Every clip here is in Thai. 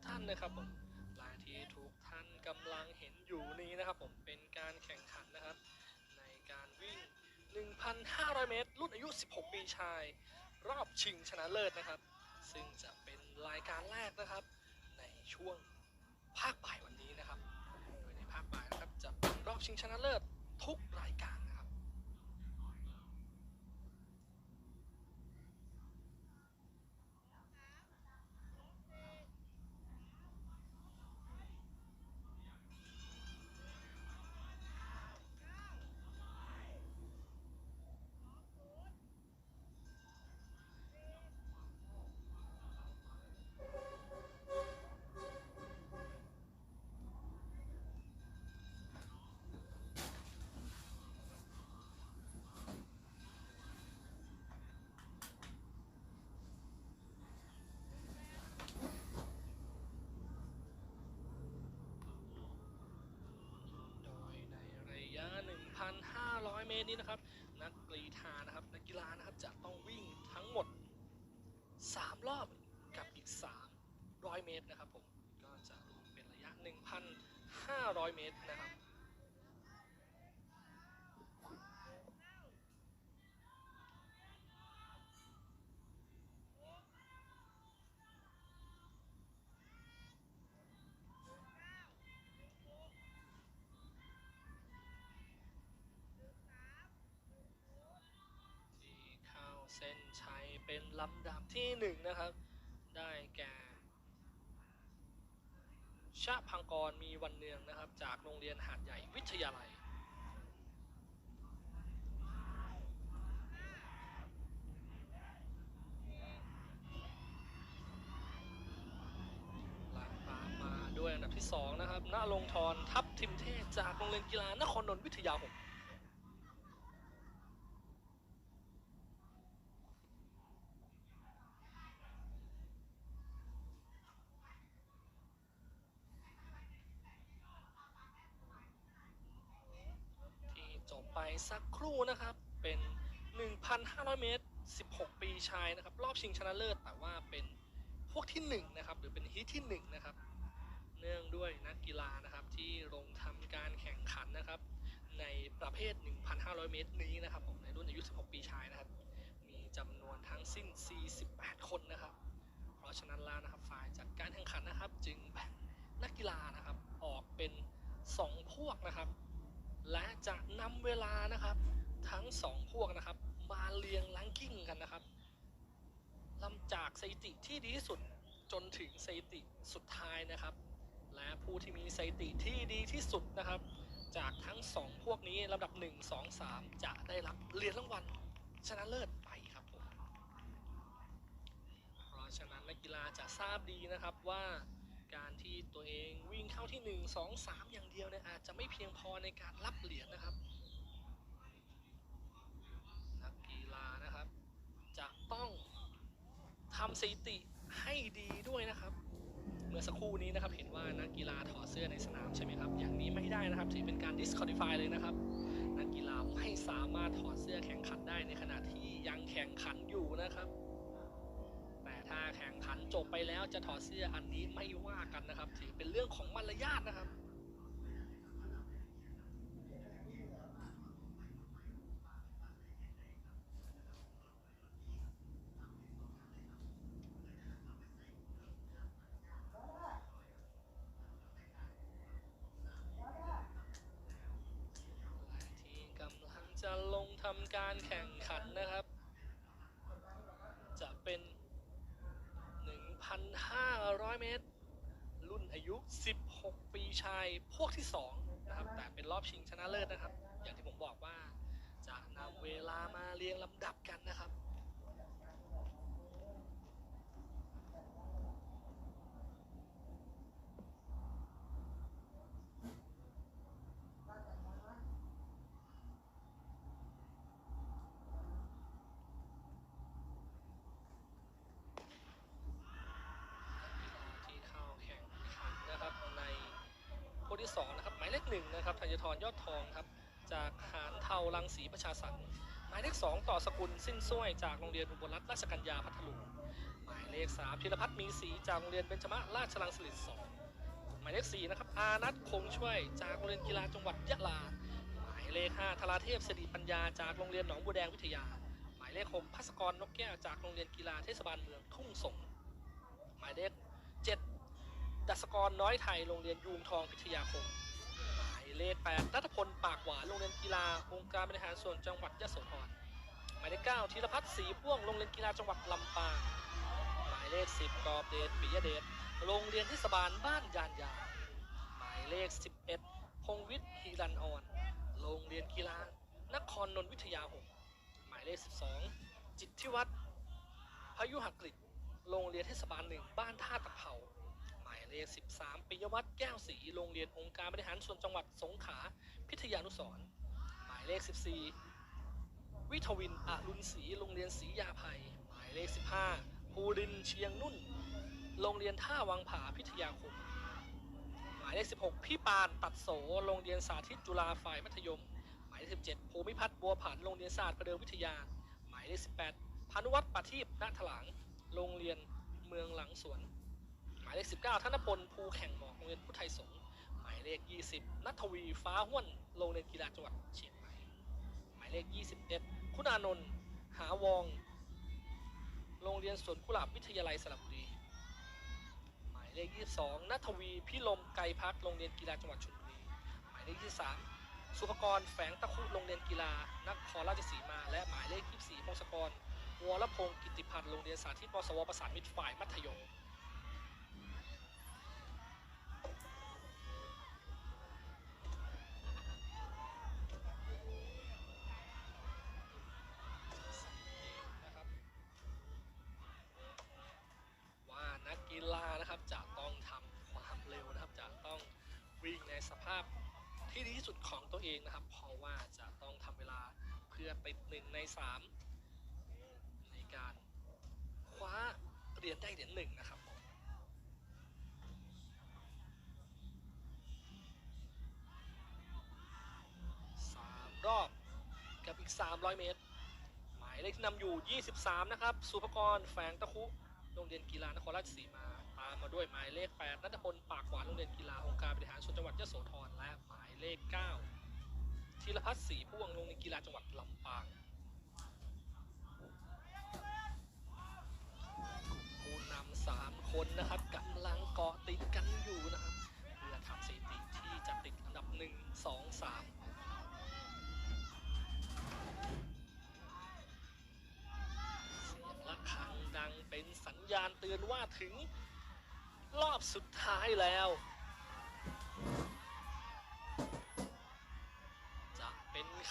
กท่านนะครับผมลายที่ทุกท่านกำลังเห็นอยู่นี้นะครับผมเป็นการแข่งขันนะครับ ในการวิ่ง 1,500 เมตร รุ่นอายุ 16 ปีชาย รอบชิงชนะเลิศนะครับ ซึ่งจะเป็นรายการแรกนะครับ ในช่วงภาคบ่ายวันนี้นะครับ โดยในภาคบ่ายนะครับจะเป็นรอบชิงชนะเลิศทุกรายการ นี้นะครับ นักกรีฑานะครับนักกีฬานะครับจะต้องวิ่งทั้งหมด 3 รอบกับอีก 300 เมตรนะครับผมก็จะรวมเป็นระยะ 1,500 เมตรนะครับ เป็นลำดับที่หนึ่งนะครับ ได้แก่ชะพังกรมีวันเนืองนะครับ จากโรงเรียนหาดใหญ่วิทยาลัยหลังตามมาด้วยอันดับที่ 2 นะครับณลงทรทัพทิมเทพจากโรงเรียนกีฬานครนนท์วิทยาหก ที่จบไปสัก คู่นะครับ เป็น 1,500 เมตร 16 ปีชายนะครับ รอบชิงชนะเลิศ แต่ว่าเป็นพวกที่1นะครับ หรือเป็นฮีทที่1นะครับ เนื่องด้วยนักกีฬานะครับที่ลงทำการแข่งขันนะครับ ในประเภท 1,500 เมตรนี้นะครับผมในรุ่นอายุ 16 ปีชายนะครับ มีจำนวนทั้งสิ้น 48 คนนะครับ เพราะฉะนั้นแล้วนะครับ ฝ่ายจัดการแข่งขันนะครับ จึงแบ่งนักกีฬานะครับ ออกเป็น 2 พวกนะครับ และจะนำเวลานะครับ ทั้ง 2 พวกนะครับ มาเรียงลังกิ้งกันนะครับลำจากสถิติที่ดีที่สุดจนถึงสถิติสุดท้ายนะครับ และผู้ที่มีสถิติที่ดีที่สุดนะครับ จากทั้ง 2 พวกนี้ลำดับ 1 2 3 จะได้รับเหรียญรางวัลชนะเลิศไปครับผมเพราะฉะนั้นนักกีฬาจะทราบดีนะครับว่าการที่ตัวเองวิ่งเข้าที่ 1 2 3 อย่างเดียวเนี่ยอาจจะไม่เพียงพอในการรับเหรียญนะครับ นักกีฬานะครับ จะ ต้องทำสถิติให้ดีด้วยนะครับ เมื่อสักครู่นี้นะครับ เห็นว่านักกีฬาถอดเสื้อในสนามใช่ไหมครับ อย่างนี้ไม่ได้นะครับ ถือเป็นการ disqualify เลยนะครับ นักกีฬาไม่สามารถถอดเสื้อแข่งขันได้ในขณะที่ยังแข่งขันอยู่นะครับ แต่ถ้าแข่งขันจบไปแล้วจะถอดเสื้ออันนี้ไม่ว่ากันนะครับ ถือเป็นเรื่องของมารยาทนะครับ ที่กำลังจะลงทำการแข่งขันนะครับ จะเป็น 100 เมตร รุ่นอายุ 16 ปีชายพวกที่2นะครับแต่เป็นรอบชิงชนะเลิศนะครับ อย่างที่ผมบอกว่าจะนำเวลามาเรียงลำดับกันนะครับ ที่เข้าแข่งขันนะครับในคู่ที่สองนะครับ หนึ่งนะครับธัญทรยอดทองครับ จากหานเทาลังสีประชาสรรค์หมายเลขสองต่อสกุลสิ้นส้วยจากโรงเรียนอุบลรัตนราชกัญญาพัทลุงหมายเลขสามธีรพัฒน์มีศรีจากโรงเรียนเบญจมราชลังสฤษสองหมายเลขสี่นะครับอานัทคงช่วยจากโรงเรียนกีฬาจังหวัดยะลา หมายเลขห้าธราเทพสิริปัญญาจากโรงเรียนหนองบัวแดงวิทยา หมายเลขหกพัสกรนกแก้วจากโรงเรียนกีฬาเทศบาลเมืองทุ่งสงหมายเลขเจ็ดดัสกรน้อยไทยโรงเรียนยูงทองพิทยาคม หมายเลขแปดนัทพลปากหวานโรงเรียนกีฬาองค์การบริหารส่วนจังหวัดยะโสธรหมายเลขเก้าธีรพัฒน์ศรีพ่วงโรงเรียนกีฬาจังหวัดลำปางหมายเลขสิบกอบเดชปิยเดชโรงเรียนเทศบาลบ้านยานยาหมายเลขสิบเอ็ดพงวิทย์ฮีรันออนโรงเรียนกีฬานครนนทวิทยาหกหมายเลขสิบสองจิตทิวัฒน์พยุหกฤษโรงเรียนเทศบาลหนึ่งบ้านท่าตะเภา เลขสิบสามปิยวัฒน์แก้วศรีโรงเรียนองค์การบริหารส่วนจังหวัดสงขลาพิทยานุสร์หมายเลขสิบสี่วิทวินอรุณศรีโรงเรียนศรียาภัย หมายเลข 15ภูรินเชียงนุ่น โรงเรียนท่าวังผาพิทยาคม หมายเลข 16 พี่ปานตัดโสโรงเรียนสาธิตจุฬาฝ่ายมัธยม หมายเลข 17ภูมิพัฒน์บัวผันโรงเรียนศาสตร์ประเดิมวิทยา หมายเลข 18พานุวัฒน์ปฏิบณถลางโรงเรียนเมืองหลังสวนายเลข 19ธนพลภูแข่งหมอกโรงเรียนพุทธไทยสงฆ์หมายเลข 20นัทวีฟ้าห้วนโรงเรียนกีฬาจังหวัดเชียงใหม่หมายเลข 21 คุณอานนท์หาวอง โรงเรียนสวนกุหลาบวิทยาลัยสระบุรีหมายเลข 22นัทวีพิลมไกรพักโรงเรียนกีฬาจังหวัดชลบุรีหมายเลข 23 สุภกรแฝงตะคุโรงเรียนกีฬานครราชสีมา และหมายเลข 24พงศกรวรพงศ์กิติพันธ์โรงเรียนสาธิตมสวประสานมิตรฝ่ายมัธยม ที่ดีที่สุดของตัวเองนะครับ เพราะว่าจะต้องทำเวลาเพื่อติดหนึ่งในสามในการคว้าเหรียญได้เหรียญหนึ่งนะครับผมสามรอบกับอีก 300 เมตร หมายเลขที่นำอยู่ 23 นะครับ สุภกรแฝงตะคุ โรงเรียนกีฬานครราชสีมา ตามมาด้วยหมายเลข 8นัทพล ปากหวาน โรงเรียนกีฬาองค์การบริหารส่วนจังหวัดยโสธรและหมาย เลข9ธีรพัฒน์ศรีพ่วงโรงเรียนกีฬาจังหวัดลำปางผู้นำสามคนนะครับกำลังเกาะติดกันอยู่นะครับเพื่อทำสถิติที่จะติดอันดับ1 2 3เสียงระฆังดังเป็นสัญญาณเตือนว่าถึงรอบสุดท้ายแล้ว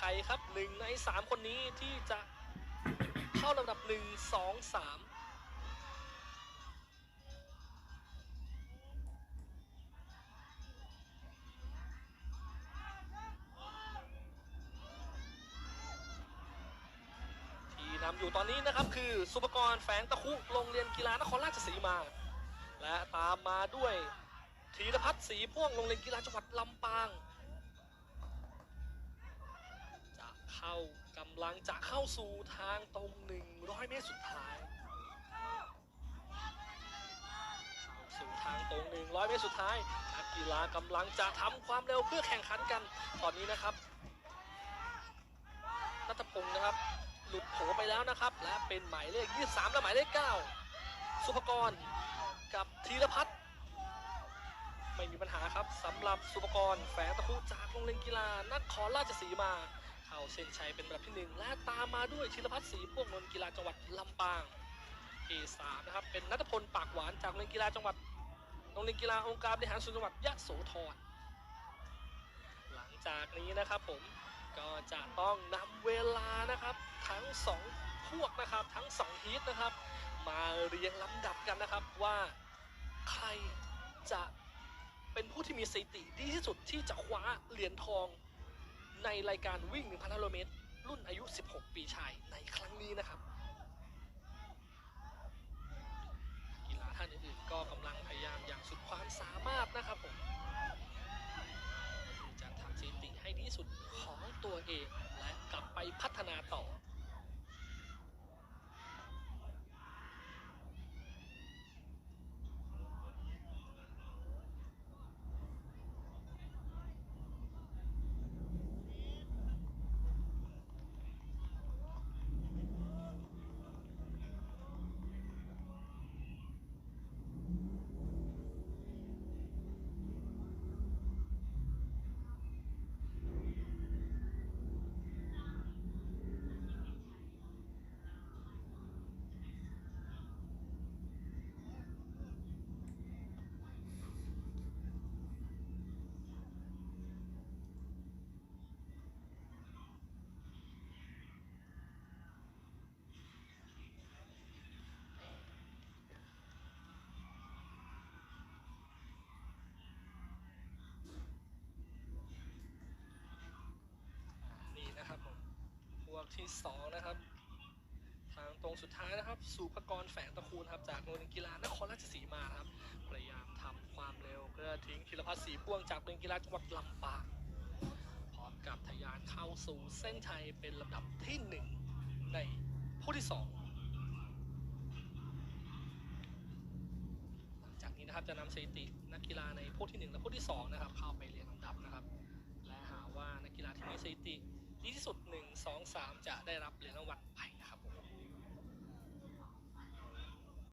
ใครครับหนึ่งในสามคนนี้ที่จะเข้าลำดับหนึ่งสองสามที่นำอยู่ตอนนี้นะครับคือสุปกรณ์แฝงตะคุโรงเรียนกีฬานครราชสีมา และตามมาด้วยธีรพัฒน์ศรีพ่วงโรงเรียนกีฬาจังหวัดลำปาง จะเข้า กำลังจะเข้าสู่ทางตรง 100 เมตรสุดท้ายเข้าสู่ทางตรง 100 เมตรสุดท้ายนักกีฬากำลังจะทำความเร็วเพื่อแข่งขันกัน ตอนนี้นะครับนัทพงศ์นะครับ หลุดโผไปแล้วนะครับ และเป็นหมายเลข 23 และหมายเลข 9 สุภกรกับธีรพัฒน์ไม่มีปัญหาครับสำหรับสุปกรแฝงตะคุจากโรงเรียนกีฬานครราชสีมา เข้าเส้นชัยเป็นอันดับที่หนึ่งและตามมาด้วยธีรพัฒน์ศรีพวกนนท์กีฬาจังหวัดลำปางที่สามนะครับเป็นนัทพลปากหวานจากโรงเรียนกีฬาจังหวัดโรงเรียนกีฬาองค์การบริหารส่วนจังหวัดยะโสธรหลังจากนี้นะครับผมก็จะต้องนำเวลานะครับทั้งสองพวกนะครับทั้งสองฮีทนะครับ มาเรียงลำดับกันนะครับว่าใครจะเป็นผู้ที่มีสถิติดีที่สุดที่จะคว้าเหรียญทอง ในรายการวิ่ง 1,500 เมตร รุ่นอายุ 16 ปีชายในครั้งนี้นะครับ กีฬาท่านอื่นๆก็กำลังพยายามอย่างสุดความสามารถนะครับผมที่จะทำสถิติให้ดีที่สุดของตัวเองและกลับไปพัฒนาต่อ ที่สองนะครับ ทางตรงสุดท้ายนะครับ สุภกรแฝงตะคูลครับ จากโรงเรียนกีฬานครราชสีมาครับ พยายามทำความเร็วเพื่อทิ้งธีรพัฒน์สีพ่วงจากโรงเรียนกีฬาจังหวัดลำปางพร้อมกับทะยานเข้าสู่เส้นชัยเป็นลำดับที่หนึ่งในผู้ที่สองหลังจากนี้นะครับจะนำสถิตินักกีฬาในผู้ที่หนึ่งและผู้ที่สองนะครับ เข้าไปเรียงลำดับนะครับ และหาว่านักกีฬาที่มีสถิติ ที่สุดหนึ่งสองสามจะได้รับเหรียญรางวัล